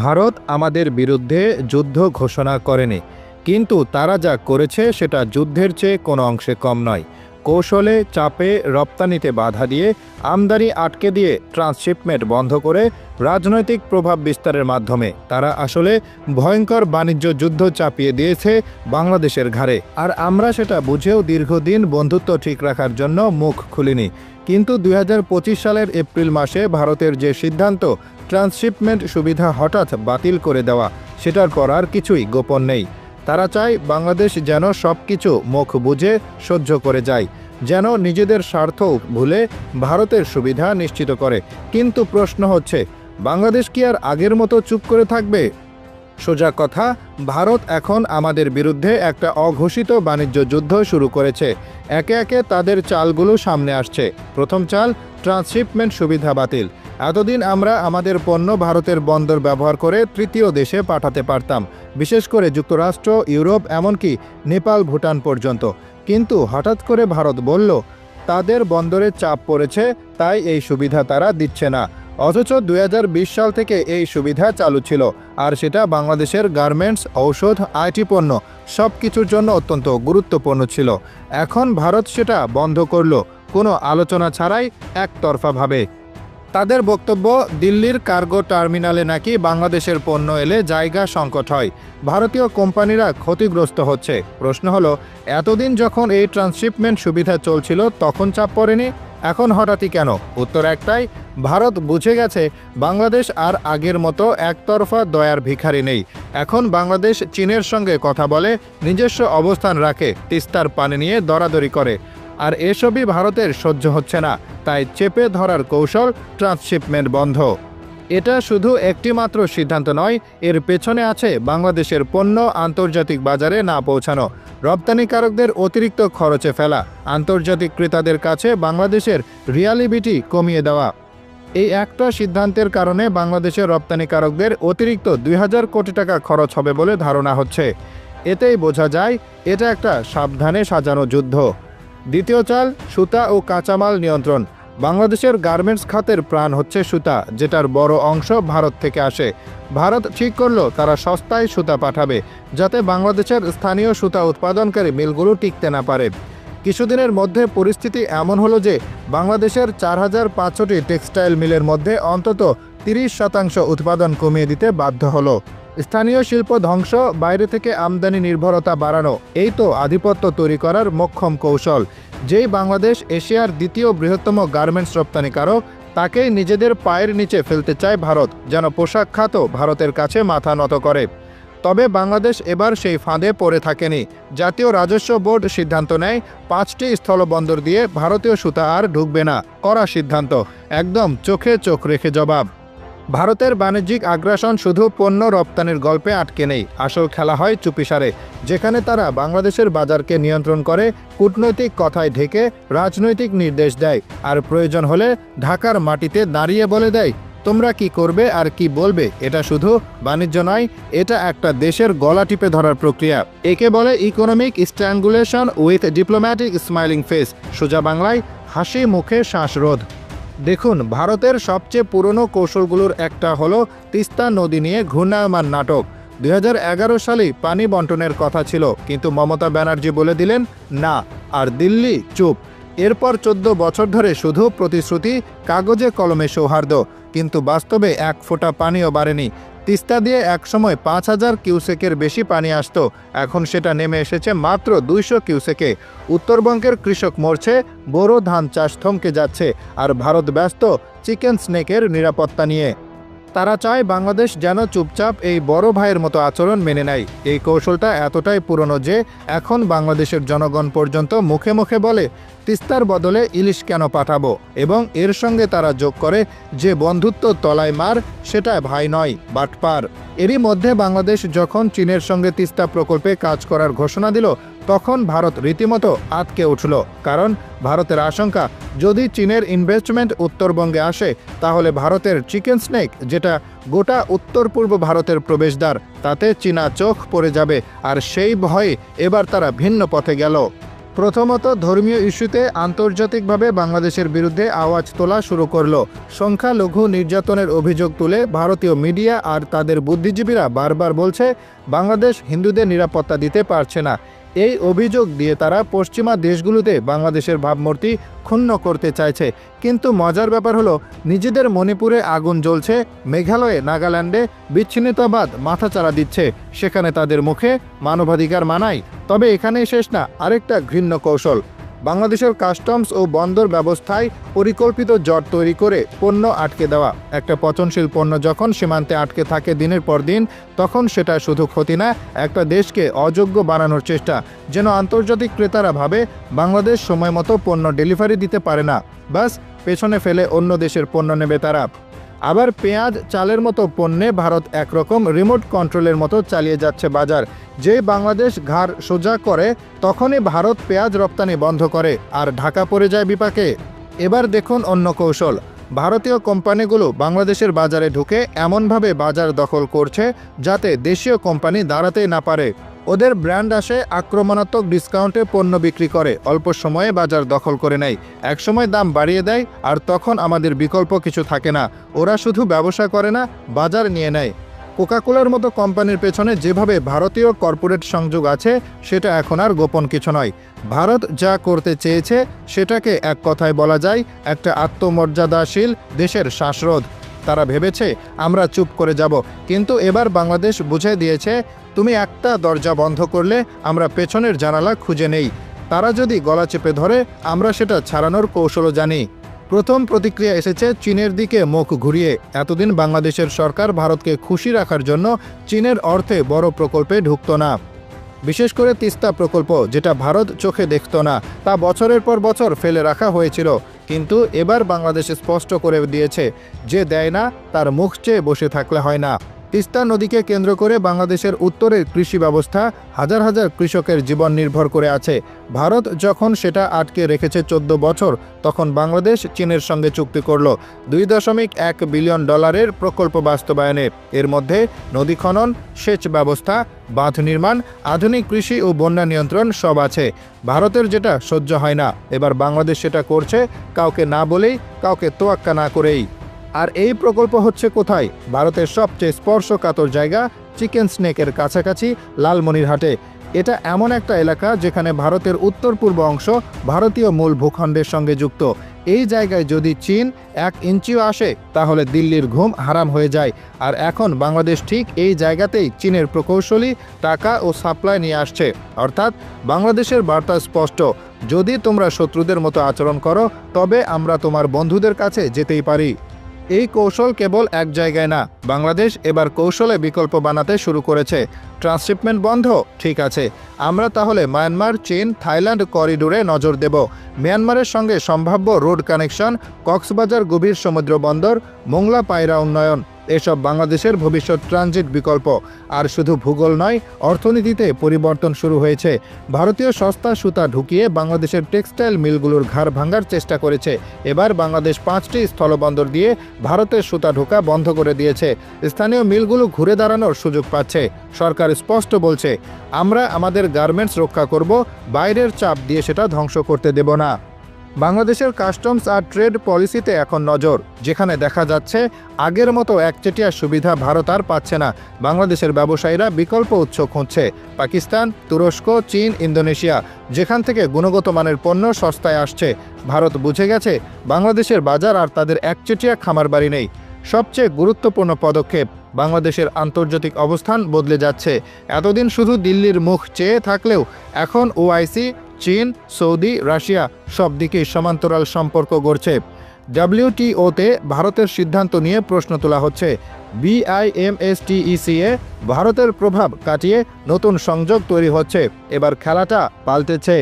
ভারত আমাদের বিরুদ্ধে যুদ্ধ ঘোষণা করেনি, কিন্তু তারা যা করেছে সেটা যুদ্ধের চেয়ে কোনো অংশে কম নয়। কৌশলে চাপে রপ্তানিতে বাধা দিয়ে আমদানি আটকে দিয়ে ট্রান্সশিপমেন্ট বন্ধ করে রাজনৈতিক প্রভাব বিস্তারের মাধ্যমে তারা আসলে ভয়ঙ্কর বাণিজ্য যুদ্ধ চাপিয়ে দিয়েছে বাংলাদেশের ঘাড়ে। আর আমরা সেটা বুঝেও দীর্ঘদিন বন্ধুত্ব ঠিক রাখার জন্য মুখ খুলিনি। কিন্তু দু হাজার পঁচিশ সালের এপ্রিল মাসে ভারতের যে সিদ্ধান্ত, ট্রান্সশিপমেন্ট সুবিধা হঠাৎ বাতিল করে দেওয়া, সেটার পর আর কিছুই গোপন নেই। তারা চায় বাংলাদেশ যেন সব কিছু মুখ বুঝে সহ্য করে যায়, যেন নিজেদের স্বার্থ ভুলে ভারতের সুবিধা নিশ্চিত করে। কিন্তু প্রশ্ন হচ্ছে, বাংলাদেশ কি আর আগের মতো চুপ করে থাকবে? সোজা কথা, ভারত এখন আমাদের বিরুদ্ধে একটা অঘোষিত বাণিজ্য যুদ্ধ শুরু করেছে। একে একে তাদের চালগুলো সামনে আসছে। প্রথম চাল, ট্রান্সশিপমেন্ট সুবিধা বাতিল। এতদিন আমরা আমাদের পণ্য ভারতের বন্দর ব্যবহার করে তৃতীয় দেশে পাঠাতে পারতাম, বিশেষ করে যুক্তরাষ্ট্র, ইউরোপ, এমনকি নেপাল, ভুটান পর্যন্ত। কিন্তু হঠাৎ করে ভারত বলল, তাদের বন্দরে চাপ পড়েছে, তাই এই সুবিধা তারা দিচ্ছে না। অথচ দু হাজার বিশ সাল থেকে এই সুবিধা চালু ছিল, আর সেটা বাংলাদেশের গার্মেন্টস, ঔষধ আইটি পণ্য সব কিছুর জন্য অত্যন্ত গুরুত্বপূর্ণ ছিল। এখন ভারত সেটা বন্ধ করল, কোনো আলোচনা ছাড়াই একতরফাভাবে। তাদের বক্তব্য, দিল্লির কার্গো টার্মিনালে নাকি বাংলাদেশের পণ্য এলে জায়গা সংকট হয়। ভারতীয় কোম্পানিরা ক্ষতিগ্রস্ত হচ্ছে। প্রশ্ন হলো, এতদিন যখন এই ট্রান্সশিপমেন্ট সুবিধা চলছিল, তখন চাপ পড়েনি? এখন হঠাৎই কেন? উত্তর একটাই, ভারত বুঝে গেছে বাংলাদেশ আর আগের মতো একতরফা দয়ার ভিখারি নেই। এখন বাংলাদেশ চীনের সঙ্গে কথা বলে নিজস্ব অবস্থান রাখে, তিস্তার পানি নিয়ে দরাদরি করে। আর এসবই ভারতের সহ্য হচ্ছে না, তাই চেপে ধরার কৌশল ট্রান্সশিপমেন্ট বন্ধ। এটা শুধু একটিমাত্র সিদ্ধান্ত নয়, এর পেছনে আছে বাংলাদেশের পণ্য আন্তর্জাতিক বাজারে না পৌঁছানো, রপ্তানিকারকদের অতিরিক্ত খরচে ফেলা, আন্তর্জাতিক ক্রেতাদের কাছে বাংলাদেশের রিয়ালিবিটি কমিয়ে দেওয়া। এই একটা সিদ্ধান্তের কারণে বাংলাদেশের রপ্তানিকারকদের অতিরিক্ত দুই হাজার কোটি টাকা খরচ হবে বলে ধারণা হচ্ছে। এতেই বোঝা যায়, এটা একটা সাবধানে সাজানো যুদ্ধ। দ্বিতীয় চাল, সুতা ও কাঁচামাল নিয়ন্ত্রণ। বাংলাদেশের গার্মেন্টস খাতের প্রাণ হচ্ছে সুতা, যেটার বড় অংশ ভারত থেকে আসে। ভারত ঠিক করল, তারা সস্তায় সুতা পাঠাবে, যাতে বাংলাদেশের স্থানীয় সুতা উৎপাদনকারী মিলগুলো টিকতে না পারে। কিছুদিনের মধ্যে পরিস্থিতি এমন হলো যে, বাংলাদেশের চার হাজার পাঁচশোটি টেক্সটাইল মিলের মধ্যে অন্তত তিরিশ শতাংশ উৎপাদন কমিয়ে দিতে বাধ্য হলো। স্থানীয় শিল্প ধ্বংস, বাইরে থেকে আমদানি নির্ভরতা বাড়ানো, এই তো আধিপত্য তৈরি করার মক্ষম কৌশল। যেই বাংলাদেশ এশিয়ার দ্বিতীয় বৃহত্তম গার্মেন্টস রপ্তানিকারক, তাকেই নিজেদের পায়ের নিচে ফেলতে চায় ভারত, যেন পোশাক খাত ভারতের কাছে মাথা নত করে। তবে বাংলাদেশ এবার সেই ফাঁদে পড়ে থাকেনি। জাতীয় রাজস্ব বোর্ড সিদ্ধান্ত নেয়, পাঁচটি স্থলবন্দর দিয়ে ভারতীয় সুতা আর ঢুকবে না করা সিদ্ধান্ত। একদম চোখে চোখ রেখে জবাব। ভারতের বাণিজ্যিক আগ্রাসন শুধু পণ্য রপ্তানির গল্পে আটকে নেই। আসল খেলা হয় চুপিসারে, যেখানে তারা বাংলাদেশের বাজারকে নিয়ন্ত্রণ করে, কূটনৈতিক কথায় ঢেকে রাজনৈতিক নির্দেশ দেয় আর প্রয়োজন হলে ঢাকার মাটিতে দাঁড়িয়ে বলে দেয়, তোমরা কি করবে আর কি বলবে? এটা শুধু বাণিজ্য নয়, এটা একটা দেশের গলা টিপে ধরার প্রক্রিয়া। একে বলে economic strangulation with diplomatic smiling face সোজা বাংলায়, হাসি মুখে শ্বাসরোধ। দেখুন, ভারতের সবচেয়ে পুরনো কৌশলগুলোর একটা হলো তিস্তা নদী নিয়ে ঘূর্ণায়মান নাটক। দুই সালে পানি বন্টনের কথা ছিল, কিন্তু মমতা ব্যানার্জি বলে দিলেন, না, আর দিল্লি, চুপ। এরপর চোদ্দ বছর ধরে শুধু প্রতিশ্রুতি, কাগজে কলমে সৌহার্দ্য, কিন্তু বাস্তবে এক ফোঁটা পানিও বাড়েনি। তিস্তা দিয়ে একসময় পাঁচ হাজার কিউসেকের বেশি পানি আসত। এখন সেটা নেমে এসেছে মাত্র দুইশো কিউসেকে। উত্তরবঙ্গের কৃষক মরছে বোরো ধান চাষ থমকে যাচ্ছে, আর ভারত ব্যস্ত চিকেন স্নেকের নিরাপত্তা নিয়ে। তারা চায় বাংলাদেশ যেন চুপচাপ এই বড় ভাইয়ের মতো আচরণ মেনে নেয়। এই কৌশলটা এতটাই পুরনো যে এখন বাংলাদেশের জনগণ পর্যন্ত মুখে মুখে বলে, তিস্তার বদলে ইলিশ কেন পাঠাবো? এবং এর সঙ্গে তারা যোগ করে, যে বন্ধুত্ব তলায় মার, সেটা ভাই নয়, বাটপার। এরই মধ্যে বাংলাদেশ যখন চীনের সঙ্গে তিস্তা প্রকল্পে কাজ করার ঘোষণা দিল তখন ভারত রীতিমতো আটকে উঠল, কারণ ভারতের আশঙ্কা, যদি চীনের ইনভেস্টমেন্ট উত্তরবঙ্গে আসে, তাহলে ভারতের চিকেন স্নেক যেটা গোটা উত্তর পূর্ব ভারতের প্রবেশদ্বার, তাতে চীনা চোখ পড়ে যাবে, আর সেই ভয়ে এবার তারা ভিন্ন পথে গেল। প্রথমত ধর্মীয় ইস্যুতে আন্তর্জাতিকভাবে বাংলাদেশের বিরুদ্ধে আওয়াজ তোলা শুরু করল। সংখ্যালঘু নির্যাতনের অভিযোগ তুলে ভারতীয় মিডিয়া আর তাদের বুদ্ধিজীবীরা বারবার বলছে, বাংলাদেশ হিন্দুদের নিরাপত্তা দিতে পারছে না। এই অভিযোগ দিয়ে তারা পশ্চিমা দেশগুলোতে বাংলাদেশের ভাবমূর্তি ক্ষুণ্ণ করতে চাইছে। কিন্তু মজার ব্যাপার হলো, নিজেদের মণিপুরে আগুন জ্বলছে, মেঘালয়ে নাগাল্যান্ডে বিচ্ছিন্নতাবাদ মাথাচাড়া দিচ্ছে। সেখানে তাদের মুখে মানবাধিকার মানায়, তবে এখানেই শেষ না, আরেকটা ঘৃণ্য কৌশল। বাংলাদেশের কাস্টমস ও বন্দর ব্যবস্থায় পরিকল্পিত জট তৈরি করে পণ্য আটকে দেওয়া। একটা পচনশীল পণ্য যখন সীমান্তে আটকে থাকে দিনের পর দিন, তখন সেটা শুধু ক্ষতি না, একটা দেশকে অযোগ্য বানানোর চেষ্টা। যেন আন্তর্জাতিক ক্রেতারা ভাবে, বাংলাদেশ সময় মতো পণ্য ডেলিভারি দিতে পারে না। বাস পেছনে ফেলে অন্য দেশের পণ্য নেবে তারা। আবার পেঁয়াজ, চালের মতো পণ্যে ভারত একরকম রিমোট কন্ট্রোলের মতো চালিয়ে যাচ্ছে বাজার। যে বাংলাদেশ ঘাড় সোজা করে, তখনই ভারত পেঁয়াজ রপ্তানি বন্ধ করে আর ঢাকা পড়ে যায় বিপাকে। এবার দেখুন অন্য কৌশল। ভারতীয় কোম্পানিগুলো বাংলাদেশের বাজারে ঢুকে এমনভাবে বাজার দখল করছে যাতে দেশীয় কোম্পানি দাঁড়াতে না পারে। ওদের ব্র্যান্ড আসে আক্রমণাত্মক ডিসকাউন্টে পণ্য বিক্রি করে, অল্প সময়ে বাজার দখল করে নেয়। একসময় দাম বাড়িয়ে দেয়, আর তখন আমাদের বিকল্প কিছু থাকে না। ওরা শুধু ব্যবসা করে না, বাজার নিয়ে নেয়। কোকাকোলার মতো কোম্পানির পেছনে যেভাবে ভারতীয় কর্পোরেট সংযোগ আছে, সেটা এখন আর গোপন কিছু নয়। ভারত যা করতে চেয়েছে, সেটাকে এক কথায় বলা যায়, একটা আত্মমর্যাদাশীল দেশের শ্বাসরোধ। তারা ভেবেছে, আমরা চুপ করে যাব। কিন্তু এবার বাংলাদেশ বুঝে দিয়েছে, তুমি একটা দরজা বন্ধ করলে আমরা পেছনের জানালা খুঁজে নেই। তারা যদি গলা চেপে ধরে, আমরা সেটা ছাড়ানোর কৌশলও জানি। প্রথম প্রতিক্রিয়া এসেছে চীনের দিকে মুখ ঘুরিয়ে। এতদিন বাংলাদেশের সরকার ভারতকে খুশি রাখার জন্য চীনের অর্থে বড় প্রকল্পে ঢুকত না। বিশেষ করে তিস্তা প্রকল্প, যেটা ভারত চোখে দেখত না, তা বছরের পর বছর ফেলে রাখা হয়েছিল, কিন্তু এবার বাংলাদেশ স্পষ্ট করে দিয়েছে, যে দেয় না, তার মুখ চেয়ে বসে থাকলে হয় না। তিস্তা নদীকে কেন্দ্র করে বাংলাদেশের উত্তরের কৃষি ব্যবস্থা হাজার হাজার কৃষকের জীবন নির্ভর করে আছে। ভারত যখন সেটা আটকে রেখেছে চোদ্দ বছর, তখন বাংলাদেশ চীনের সঙ্গে চুক্তি করল। দুই দশমিক এক বিলিয়ন ডলারের প্রকল্প বাস্তবায়নে। এর মধ্যে নদী খনন, সেচ ব্যবস্থা, বাঁধ নির্মাণ, আধুনিক কৃষি ও বন্যা নিয়ন্ত্রণ সব আছে। ভারতের যেটা সহ্য হয় না। এবার বাংলাদেশ সেটা করছে কাউকে না বলেই, কাউকে তোয়াক্কা না করেই। আর এই প্রকল্প হচ্ছে কোথায়? ভারতের সবচেয়ে স্পর্শকাতর জায়গা চিকেন স্নেকের কাছাকাছি লালমনিরহাটে। এটা এমন একটা এলাকা যেখানে ভারতের উত্তর পূর্ব অংশ ভারতীয় মূল ভূখণ্ডের সঙ্গে যুক্ত। এই জায়গায় যদি চীন এক ইঞ্চিও আসে, তাহলে দিল্লির ঘুম হারাম হয়ে যায়। আর এখন বাংলাদেশ ঠিক এই জায়গাতেই চীনের প্রকৌশলী টাকা ও সাপ্লাই নিয়ে আসছে। অর্থাৎ বাংলাদেশের বার্তা স্পষ্ট। যদি তোমরা শত্রুদের মতো আচরণ করো, তবে আমরা তোমার বন্ধুদের কাছে যেতেই পারি। এই কৌশল কেবল এক জায়গায় না, বাংলাদেশ এবার কৌশলে বিকল্প বানাতে শুরু করেছে। ট্রান্সশিপমেন্ট বন্ধ, ঠিক আছে। আমরা তাহলে মায়ানমার, চীন, থাইল্যান্ড করিডোরে নজর দেব। মিয়ানমারের সঙ্গে সম্ভাব্য রোড কানেকশন, কক্সবাজার গভীর সমুদ্র বন্দর মোংলা পায়রা উন্নয়ন। এসব বাংলাদেশের ভবিষ্যৎ ট্রানজিট বিকল্প। আর শুধু ভূগোল নয়, অর্থনীতিতে পরিবর্তন শুরু হয়েছে। ভারতীয় সস্তা সুতা ঢুকিয়ে বাংলাদেশের টেক্সটাইল মিলগুলোর ঘাড় ভাঙার চেষ্টা করেছে। এবার বাংলাদেশ পাঁচটি স্থলবন্দর দিয়ে ভারতের সুতা ঢোকা বন্ধ করে দিয়েছে। স্থানীয় মিলগুলো ঘুরে দাঁড়ানোর সুযোগ পাচ্ছে। সরকার স্পষ্ট বলছে, আমরা আমাদের গার্মেন্টস রক্ষা করব, বাইরের চাপ দিয়ে সেটা ধ্বংস করতে দেব না। বাংলাদেশের কাস্টমস আর ট্রেড পলিসিতে এখন নজর, যেখানে দেখা যাচ্ছে আগের মতো একচেটিয়া সুবিধা ভারত আর পাচ্ছে না। বাংলাদেশের ব্যবসায়ীরা বিকল্প উৎস খুঁজছে, পাকিস্তান, তুরস্ক, চীন, ইন্দোনেশিয়া, যেখান থেকে গুণগত মানের পণ্য সস্তায় আসছে। ভারত বুঝে গেছে, বাংলাদেশের বাজার আর তাদের একচেটিয়া খামার বাড়ি নেই। সবচেয়ে গুরুত্বপূর্ণ পদক্ষেপ, বাংলাদেশের আন্তর্জাতিক অবস্থান বদলে যাচ্ছে। এতদিন শুধু দিল্লির মুখ চেয়ে থাকলেও, এখন ওআইসি চীন, সৌদি, রাশিয়া সব দিকেই সমান্তরাল সম্পর্ক গড়ছে। ডাব্লিউটিওতে ভারতের সিদ্ধান্ত নিয়ে প্রশ্ন তোলা হচ্ছে। বিআইএমএসটিইসিএ ভারতের প্রভাব কাটিয়ে নতুন সংযোগ তৈরি হচ্ছে। এবার খেলাটা পাল্টেছে।